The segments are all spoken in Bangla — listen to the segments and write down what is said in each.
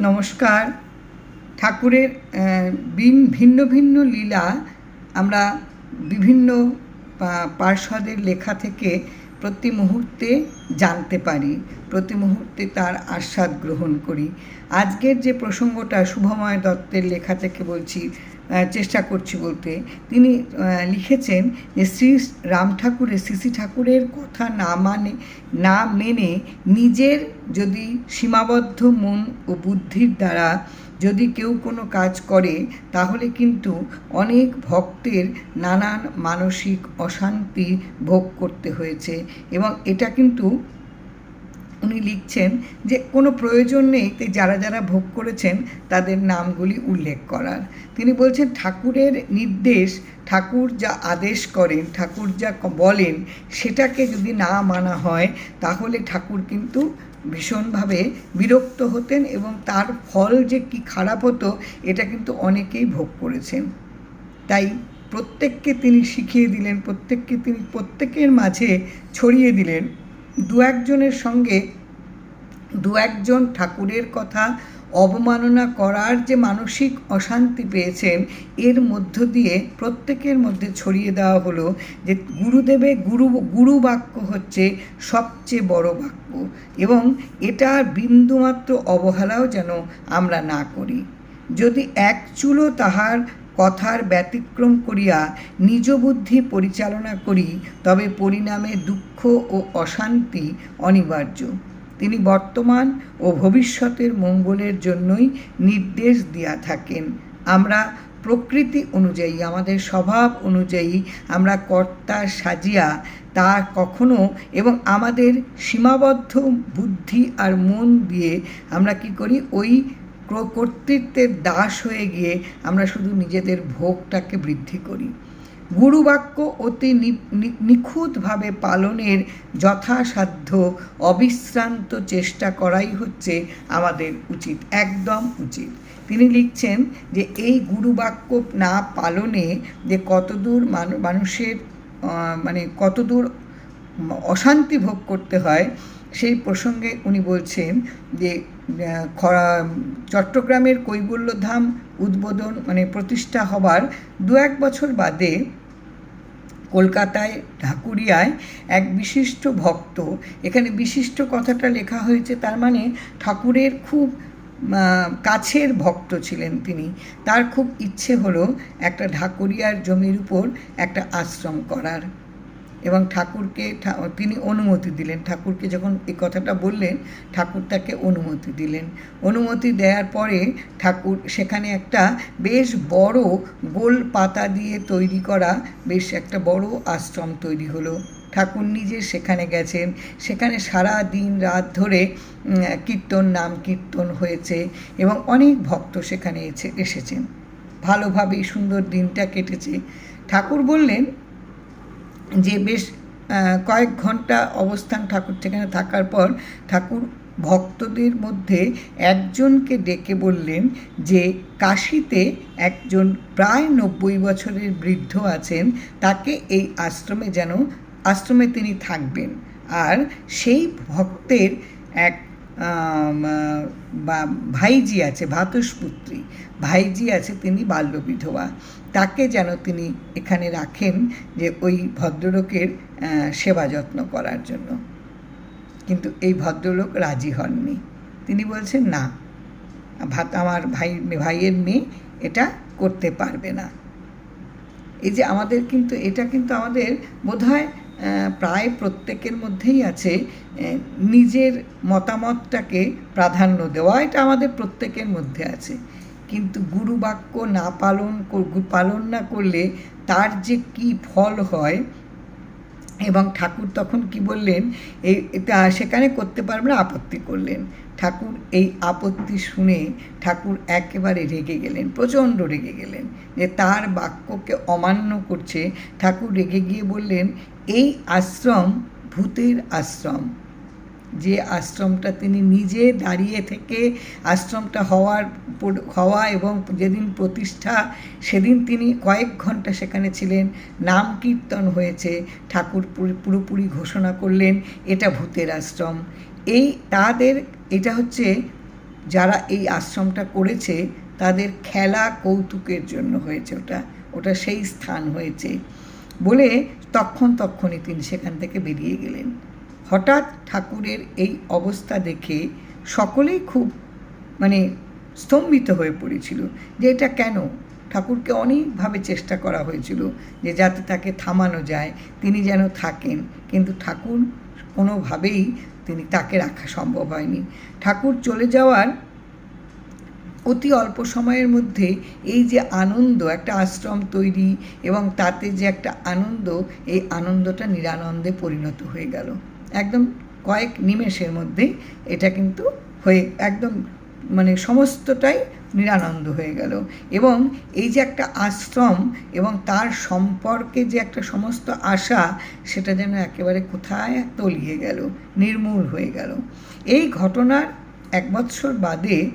নমস্কার। ঠাকুরের ভিন্ন ভিন্ন লীলা আমরা বিভিন্ন পার্ষদের লেখা থেকে প্রতি মুহূর্তে জানতে পারি, প্রতি মুহূর্তে তার আস্বাদ গ্রহণ করি। আজকের যে প্রসঙ্গটা শুভময় দত্তের লেখা থেকে বলছি চেষ্টা করছি বলতে। তিনি লিখেছেন যে শ্রী রাম ঠাকুরের শ্রী ঠাকুরের কথা না মানে না মেনে নিজের যদি সীমাবদ্ধ মন ও বুদ্ধির দ্বারা যদি কেউ কোনো কাজ করে, তাহলে কিন্তু অনেক ভক্তের নানান মানসিক অশান্তি ভোগ করতে হয়েছে। এবং এটা কিন্তু উনি লিখছেন যে, কোনো প্রয়োজন নেই যারা যারা ভোগ করেছেন তাদের নামগুলি উল্লেখ করার। তিনি বলছেন, ঠাকুরের নির্দেশ, ঠাকুর যা আদেশ করেন, ঠাকুর যা বলেন, সেটাকে যদি না মানা হয়, তাহলে ঠাকুর কিন্তু ভীষণভাবে বিরক্ত হতেন এবং তার ফল যে কি খারাপ হতো, এটা কিন্তু অনেকেই ভোগ করেছেন। তাই প্রত্যেককে তিনি শিখিয়ে দিলেন, প্রত্যেককে তিনি, প্রত্যেকের মাঝে ছড়িয়ে দিলেন। দু একজনের সঙ্গে দু একজন ঠাকুরের কথা অবমাননা করার যে মানসিক অশান্তি পেয়েছেন, এর মধ্য দিয়ে প্রত্যেকের মধ্যে ছড়িয়ে দেওয়া হলো যে গুরুদেবে গুরু গুরু বাক্য হচ্ছে সবচেয়ে বড় বাক্য এবং এটার বিন্দুমাত্র অবহেলাও যেন আমরা না করি। যদি এক চুলো তাহার কথার ব্যতিক্রম করিয়া নিজ বুদ্ধি পরিচালনা করি, তবে পরিণামে দুঃখ ও অশান্তি অনিবার্য। তিনি বর্তমান ও ভবিষ্যতের মঙ্গলের জন্যই নির্দেশ দিয়া থাকেন। আমরা প্রকৃতি অনুযায়ী, আমাদের স্বভাব অনুযায়ী আমরা কর্তা সাজিয়া তা কখনো এবং আমাদের সীমাবদ্ধ বুদ্ধি আর মন দিয়ে আমরা কি করি, ওই কর্তৃত্বের দাস হয়ে গিয়ে আমরা শুধু নিজেদের ভোগটাকে বৃদ্ধি করি। গুরুবাক্য অতি নিখুঁতভাবে পালনের যথাসাধ্য, অবিশ্রান্ত চেষ্টা করাই হচ্ছে আমাদের উচিত, একদম উচিত। তিনি লিখছেন যে, এই গুরুবাক্য না পালনে যে কতদূর মানুষের মানে কতদূর অশান্তি ভোগ করতে হয় সেই প্রসঙ্গে উনি বলছেন যে খরা- চট্টগ্রামের কৈবল্যধাম উদ্বোধন মানে প্রতিষ্ঠা হবার দু এক বছর বাদে কলকাতায়, ঢাকুরিয়ায় এক বিশিষ্ট ভক্ত, এখানে বিশিষ্ট কথাটা লেখা হয়েছে, তার মানে ঠাকুরের খুব কাছের ভক্ত ছিলেন তিনি। তার খুব ইচ্ছে হলো একটা ঢাকুরিয়ার জমির উপর একটা আশ্রম করার। এবং ঠাকুরকে তিনি অনুমতি দিলেন। ঠাকুরকে যখন এই কথাটা বললেন, ঠাকুর তাকে অনুমতি দিলেন। অনুমতি দেওয়ার পরে ঠাকুর সেখানে একটা বেশ বড় গোল পাতা দিয়ে তৈরি করা বেশ একটা বড় আশ্রম তৈরি হলো। ঠাকুর নিজে সেখানে গেছেন। সেখানে সারা দিন রাত ধরে কীর্তন, নাম কীর্তন হয়েছে এবং অনেক ভক্ত সেখানে এসে এসেছেন। ভালোভাবেই সুন্দর দিনটা কেটেছে। ঠাকুর বললেন যে বেশ কয়েক ঘণ্টা অবস্থান ঠাকুর সেখানে থাকার পর ঠাকুর ভক্তদের মধ্যে একজনকে ডেকে বললেন যে কাশিতে একজন প্রায় নব্বই বছরের বৃদ্ধ আছেন, তাকে এই আশ্রমে যেন, আশ্রমে তিনি থাকবেন। আর সেই ভক্তের এক বা ভাইজি আছে, ভাতুষপুত্রী। ভাইজি আছে তিনি বাল্য বিধবা তাকে যেন তিনি এখানে রাখেন যে ওই ভদ্রলোকের সেবা যত্ন করার জন্য। কিন্তু এই ভদ্রলোক রাজি হননি। তিনি বলছেন, না, ভাত আমার ভাই, ভাইয়ের মেয়ে এটা করতে পারবে না। এই যে আমাদের কিন্তু, এটা কিন্তু আমাদের বোধহয় প্রায় প্রত্যেকের মধ্যেই আছে নিজের মতামতটাকে প্রাধান্য দেওয়া, এটা আমাদের প্রত্যেকের মধ্যে আছে। কিন্তু গুরুবাক্য না পালন পালন না করলে তার যে কি ফল হয় এবং ঠাকুর তখন কি বললেন? এই সেখানে করতে পারবে না, আপত্তি করলেন। ঠাকুর এই আপত্তি শুনে ঠাকুর একেবারে রেগে গেলেন, প্রচণ্ড রেগে গেলেন। যে তার বাক্যকে অমান্য করছে, ঠাকুর রেগে গিয়ে বললেন, এই আশ্রম ভূতের আশ্রম। যে আশ্রমটা তিনি নিজে দাঁড়িয়ে থেকে আশ্রমটা হওয়ার হওয়া এবং যেদিন প্রতিষ্ঠা, সেদিন তিনি কয়েক ঘণ্টা সেখানে ছিলেন। নাম কীর্তন হয়েছে, ঠাকুর পুরোপুরি ঘোষণা করলেন, এটা ভূতের আশ্রম। এই তাদের, এটা হচ্ছে যারা এই আশ্রমটা করেছে, তাদের খেলা কৌতুকের জন্য হয়েছে ওটা ওটা সেই স্থান হয়েছে। বলে তখন তক্ষণই তিনি সেখান থেকে বেরিয়ে গেলেন। হঠাৎ ঠাকুরের এই অবস্থা দেখে সকলেই খুব মানে স্তম্ভিত হয়ে পড়েছিল যে এটা কেন? ঠাকুরকে অনেকভাবে চেষ্টা করা হয়েছিল যে যাতে তাকে থামানো যায়। তিনি যেন থাকেন, কিন্তু ঠাকুর কোনোভাবেই তিনি তাকে রাখা সম্ভব হয়নি। ঠাকুর চলে যাওয়ার অতি অল্প সময়ের মধ্যে এই যে আনন্দ, একটা আশ্রম তৈরি এবং তাতে যে একটা আনন্দ, এই আনন্দটা নিরানন্দে পরিণত হয়ে গেল। একদম কয়েক নিমেষের মধ্যেই এটা কিন্তু হয়ে একদম মানে সমস্তটাই নিরানন্দ হয়ে গেল। এবং এই যে একটা আশ্রম এবং তার সম্পর্কে যে একটা সমস্ত আশা, সেটা যেন একেবারে কোথায় তলিয়ে গেল, নির্মূল হয়ে গেল। এই ঘটনার এক বৎসর বাদে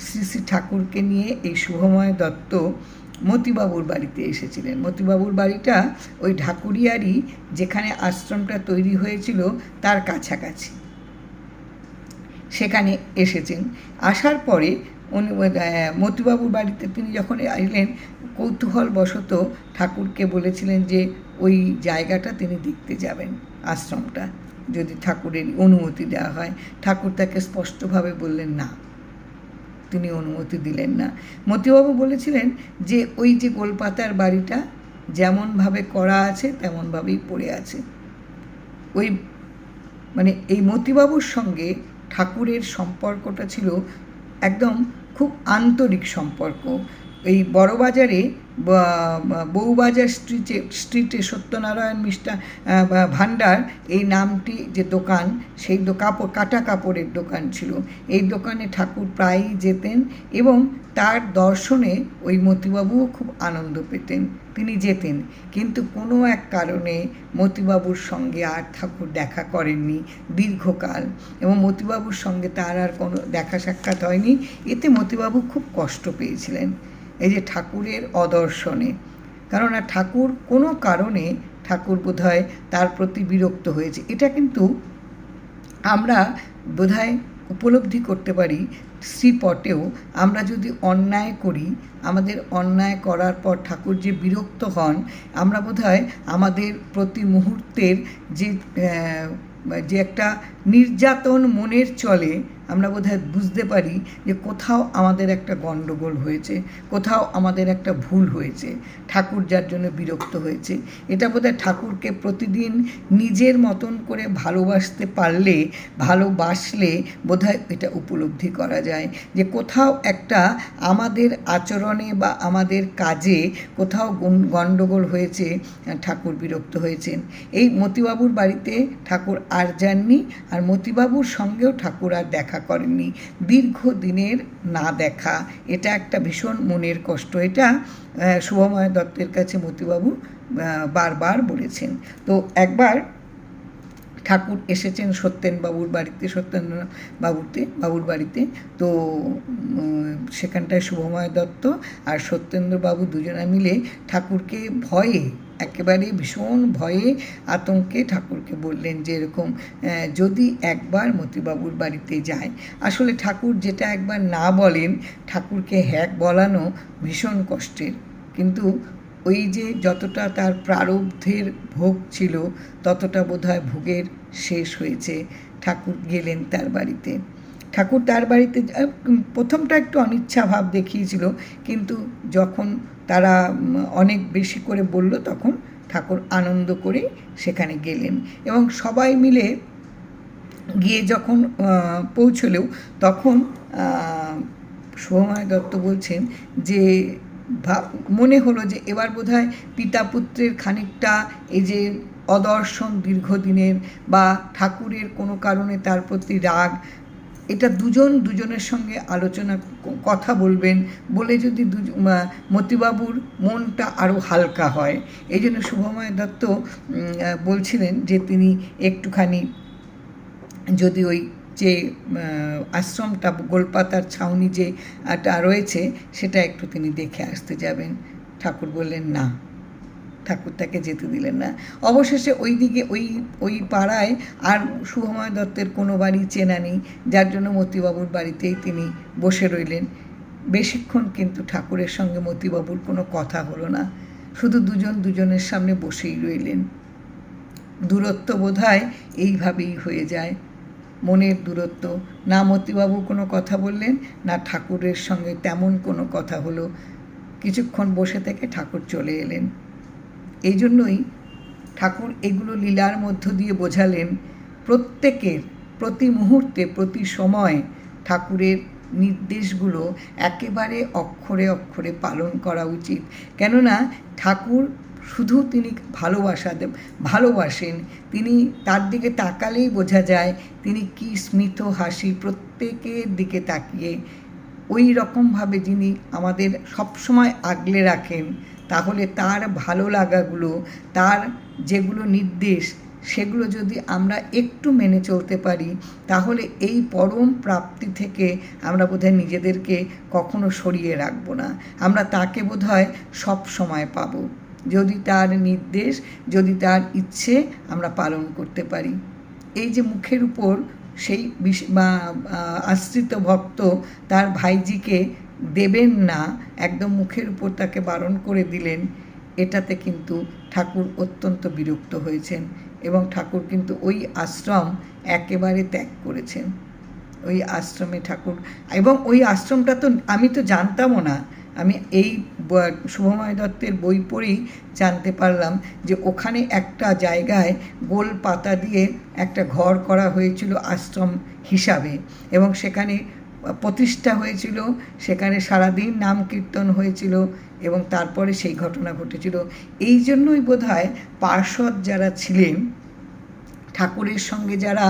শ্রী শ্রী ঠাকুরকে নিয়ে এই শুভময় দত্ত মতিবাবুর বাড়িতে এসেছিলেন। মতিবাবুর বাড়িটা ওই ঢাকুরিয়ারই যেখানে আশ্রমটা তৈরি হয়েছিল তার কাছাকাছি। সেখানে এসেছেন। আসার পরে উনি মতিবাবুর বাড়িতে তিনি যখন এলেন, কৌতূহলবশত ঠাকুরকে বলেছিলেন যে ওই জায়গাটা তিনি দেখতে যাবেন আশ্রমটা। যদি ঠাকুরের অনুমতি দেওয়া হয়। ঠাকুর তাকে স্পষ্টভাবে বললেন, না। তিনি অনুমতি দিলেন না। মতিবাবু বলেছিলেন যে, ওই যে গোলপাতার বাড়িটা যেমনভাবে করা আছে, তেমনভাবেই পড়ে আছে। ওই মানে এই মতিবাবুর সঙ্গে ঠাকুরের সম্পর্কটা ছিল একদম খুব আন্তরিক সম্পর্ক। এই বড়বাজারে বউবাজার স্ট্রিটে স্ট্রিটে সত্যনারায়ণ মিষ্টা ভাণ্ডার, এই নামটি যে দোকান, সেই কাপড় কাটা কাপড়ের দোকান ছিল। এই দোকানে ঠাকুর প্রায়ই যেতেন এবং তার দর্শনে ওই মতিবাবুও খুব আনন্দ পেতেন, তিনি যেতেন। কিন্তু কোনো এক কারণে মতিবাবুর সঙ্গে আর ঠাকুর দেখা করেননি দীর্ঘকাল এবং মতিবাবুর সঙ্গে তার আর কোনো দেখা সাক্ষাৎ হয়নি। এতে মতিবাবু খুব কষ্ট পেয়েছিলেন। এই যে ঠাকুরের অদর্শনে। কেননা ঠাকুর কোনো কারণে ঠাকুর বোধহয় তার প্রতি বিরক্ত হয়েছে। এটা কিন্তু আমরা বোধহয় উপলব্ধি করতে পারি শ্রীপটেও। আমরা যদি অন্যায় করি, আমাদের অন্যায় করার পর ঠাকুর যে বিরক্ত হন, আমরা বোধহয় আমাদের প্রতি মুহূর্তের যে যে একটা নির্যাতন মনের চলে আমরা বোধহয় বুঝতে পারি যে কোথাও আমাদের একটা গণ্ডগোল হয়েছে, কোথাও আমাদের একটা ভুল হয়েছে, ঠাকুর যার জন্য বিরক্ত হয়েছে। এটা বোধহয় ঠাকুরকে প্রতিদিন নিজের মতন করে ভালোবাসতে পারলে, ভালোবাসলে বোধহয় এটা উপলব্ধি করা যায় যে কোথাও একটা আমাদের আচরণে বা আমাদের কাজে কোথাও গণ্ডগোল হয়েছে, ঠাকুর বিরক্ত হয়েছেন। এই মতিবাবুর বাড়িতে ঠাকুর আর যাননি, আর মতিবাবুর সঙ্গেও ঠাকুর আর দেখা করেননি। দীর্ঘদিনের না দেখা, এটা একটা ভীষণ মনের কষ্ট। এটা শুভময় দত্তের কাছে মতিবাবু বারবার বলেছেন। তো একবার ঠাকুর এসেছেন সত্যেনবাবুর বাড়িতে সত্যেন্দ্র বাবুতে বাবুর বাড়িতে। তো সেখানটায় শুভময় দত্ত আর সত্যেন্দ্রবাবু দুজনে মিলে ঠাকুরকে ভয়ে একেবারে ভীষণ ভয়ে আতঙ্কে ঠাকুরকে বললেন যে এরকম যদি একবার মতিবাবুর বাড়িতে যায়, আসলে ঠাকুর যেটা একবার না বলেন, ঠাকুরকে হ্যাক বলানো ভীষণ কষ্টের। কিন্তু ওই যে যতটা তার প্রারব্ধের ভোগ ছিল, ততটা বোধহয় ভোগের শেষ হয়েছে ঠাকুর গেলেন তার বাড়িতে। ঠাকুর তার বাড়িতে প্রথমটা একটু অনিচ্ছা ভাব দেখিয়েছিল, কিন্তু যখন তারা অনেক বেশি করে বলল, তখন ঠাকুর আনন্দ করে সেখানে গেলেন। এবং সবাই মিলে গিয়ে যখন পৌঁছলেও তখন সোময় দত্ত বলছেন যে মনে হলো যে এবার বোধহয় পিতা পুত্রের খানিকটা এই যে অদর্শন দীর্ঘদিনের বা ঠাকুরের কোনো কারণে তার প্রতি রাগ এটা দুজন, দুজনের সঙ্গে আলোচনা, কথা বলবেন, বলে যদি মা- মতিবাবুর মনটা আরও হালকা হয়। এই জন্য শুভময় দত্ত বলছিলেন যে তিনি একটুখানি যদি ওই যে আশ্রমটা, গোলপাতার ছাউনি যে রয়েছে, সেটা একটু তিনি দেখে আসতে যাবেন। ঠাকুর বললেন, না। ঠাকুর তাকে যেতে দিলেন না। অবশেষে ওই দিকে ওই ওই পাড়ায় আর শুভময় দত্তের কোনো বাড়ি চেনা নেই, যার জন্য মতিবাবুর বাড়িতেই তিনি বসে রইলেন। বেশিক্ষণ কিন্তু ঠাকুরের সঙ্গে মতিবাবুর কোনো কথা হলো না। শুধু দুজন দুজনের সামনে বসেই রইলেন। দূরত্ব বোধহয় এইভাবেই হয়ে যায়। মনের দূরত্ব। না মতিবাবু কোনো কথা বললেন, না ঠাকুরের সঙ্গে তেমন কোনো কথা হলো। কিছুক্ষণ বসে থেকে ঠাকুর চলে এলেন। এই জন্যই ঠাকুর এগুলো লীলার মধ্য দিয়ে বোঝালেন প্রত্যেকের প্রতি মুহূর্তে, প্রতি সময় ঠাকুরের নির্দেশগুলো একেবারে অক্ষরে অক্ষরে পালন করা উচিত। কেননা ঠাকুর শুধু তিনি ভালোবাসা ভালোবাসেন। তিনি তার দিকে তাকালেই বোঝা যায় তিনি কি স্মিত হাসি প্রত্যেকের দিকে তাকিয়ে ওই রকমভাবে যিনি আমাদের সবসময় আগলে রাখেন তাহলে তার ভালো লাগাগুলো, তার যেগুলো নির্দেশ, সেগুলো যদি আমরা একটু মেনে চলতে পারি, তাহলে এই পরম প্রাপ্তি থেকে আমরা বোধহয় নিজেদেরকে কখনো সরিয়ে রাখব না। আমরা তাকে বোধহয় সব সময় পাবো। যদি তার নির্দেশ, যদি তার ইচ্ছে আমরা পালন করতে পারি। এই যে মুখের উপর সেই আশ্রিত ভক্ত তার ভাইজিকে দেবেন না, একদম মুখের উপর তাকে বারণ করে দিলেন, এটাতে কিন্তু ঠাকুর অত্যন্ত বিরক্ত হয়েছেন এবং ঠাকুর কিন্তু ওই আশ্রম একেবারে ত্যাগ করেছেন। ওই আশ্রমে ঠাকুর, এবং ওই আশ্রমটা তো আমি তো জানতামও না। আমি এই শুভময় দত্তের বই পড়েই জানতে পারলাম যে ওখানে একটা জায়গায় গোল পাতা দিয়ে একটা ঘর করা হয়েছিল আশ্রম হিসাবে এবং সেখানে প্রতিষ্ঠা হয়েছিল, সেখানে সারাদিন নাম কীর্তন হয়েছিল এবং তারপরে সেই ঘটনা ঘটেছিল। এই জন্যই বোধ হয় পার্শ্বদ যারা ছিলেন, ঠাকুরের সঙ্গে যারা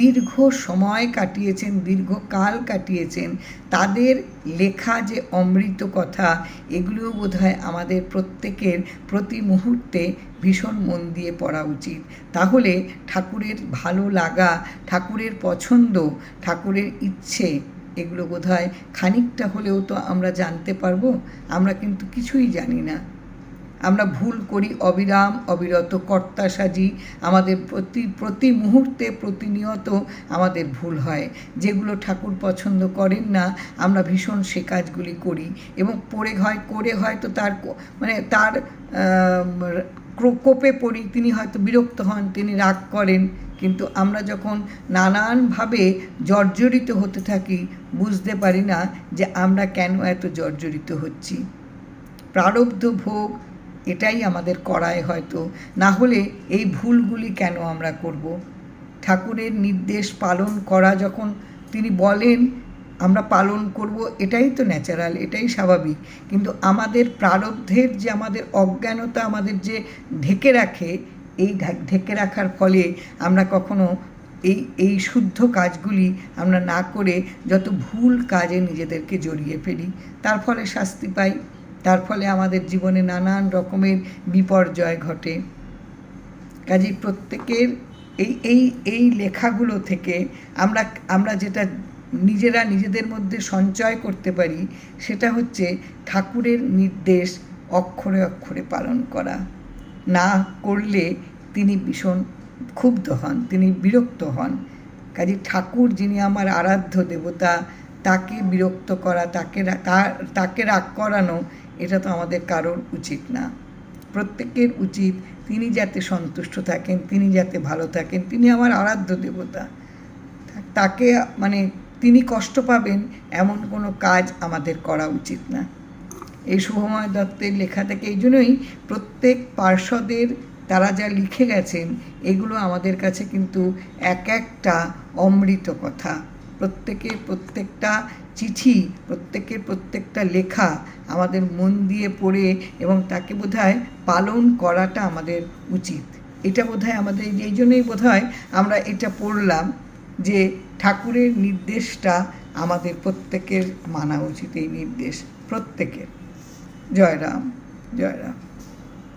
দীর্ঘ সময় কাটিয়েছেন দীর্ঘকাল কাটিয়েছেন, তাদের লেখা যে অমৃত কথা, এগুলোও বোধহয় আমাদের প্রত্যেকের প্রতি মুহূর্তে ভীষণ মন দিয়ে পড়া উচিত। তাহলে ঠাকুরের ভালো লাগা, ঠাকুরের পছন্দ, ঠাকুরের ইচ্ছে এগুলো বোধহয় খানিকটা হলেও তো আমরা জানতে পারব, আমরা কিন্তু কিছুই জানি না। আমরা ভুল করি, অবিরাম, অবিরত কর্তা সাজি আমাদের প্রতি প্রতি মুহূর্তে প্রতিনিয়ত আমাদের ভুল হয়। যেগুলো ঠাকুর পছন্দ করেন না, আমরা ভীষণ সে কাজগুলি করি এবং পড়ে হয়, করে হয়তো তার মানে তার কোপে পড়ি, তিনি হয়তো বিরক্ত হন, তিনি রাগ করেন, কিন্তু আমরা যখন নানানভাবে জর্জরিত হতে থাকি, বুঝতে পারি না যে আমরা কেন এত জর্জরিত হচ্ছি। প্রারব্ধ ভোগ, এটাই আমাদের করায় হয়তো। না হলে এই ভুলগুলি কেন আমরা করব? ঠাকুরের নির্দেশ পালন করা যখন তিনি বলেন আমরা পালন করব, এটাই তো ন্যাচারাল এটাই স্বাভাবিক। কিন্তু আমাদের প্রারব্ধের যে আমাদের অজ্ঞানতা আমাদের যে ঢেকে রাখে, এই ঢেকে রাখার ফলে আমরা কখনো এই এই শুদ্ধ কাজগুলি আমরা না করে যত ভুল কাজে নিজেদেরকে জড়িয়ে ফেলি। তার ফলে শাস্তি পাই, তার ফলে আমাদের জীবনে নানান রকমের বিপর্যয় ঘটে। কাজেই প্রত্যেকের এই এই এই লেখাগুলো থেকে আমরা আমরা যেটা নিজেরা নিজেদের মধ্যে সঞ্চয় করতে পারি, সেটা হচ্ছে ঠাকুরের নির্দেশ অক্ষরে অক্ষরে পালন করা। না করলে তিনি ভীষণ ক্ষুব্ধ হন, তিনি বিরক্ত হন। কাজে ঠাকুর যিনি আমার আরাধ্য দেবতা, তাকে বিরক্ত করা, তাকে তাকে রাগ করানো, এটা তো আমাদের কারোর উচিত না। প্রত্যেকের উচিত তিনি যাতে সন্তুষ্ট থাকেন, তিনি যাতে ভালো থাকেন, তিনি আমার আরাধ্য দেবতা। তাকে মানে তিনি কষ্ট পাবেন, এমন কোনো কাজ আমাদের করা উচিত না। এই শুভময় দত্তের লেখা থেকে এই জন্যই প্রত্যেক পার্ষদের তারা যা লিখে গেছেন, এগুলো আমাদের কাছে কিন্তু এক একটা অমৃত কথা। প্রত্যেকের প্রত্যেকটা চিঠি, প্রত্যেকের প্রত্যেকটা লেখা আমাদের মন দিয়ে পড়ে এবং তাকে বোধহয় পালন করাটা আমাদের উচিত। এটা বোধহয় আমাদের, এই জন্যই বোধহয় আমরা এটা পড়লাম যে ঠাকুরের নির্দেশটা আমাদের প্রত্যেকের মানা উচিত এই নির্দেশ প্রত্যেকের। জয় রাম জয় রাম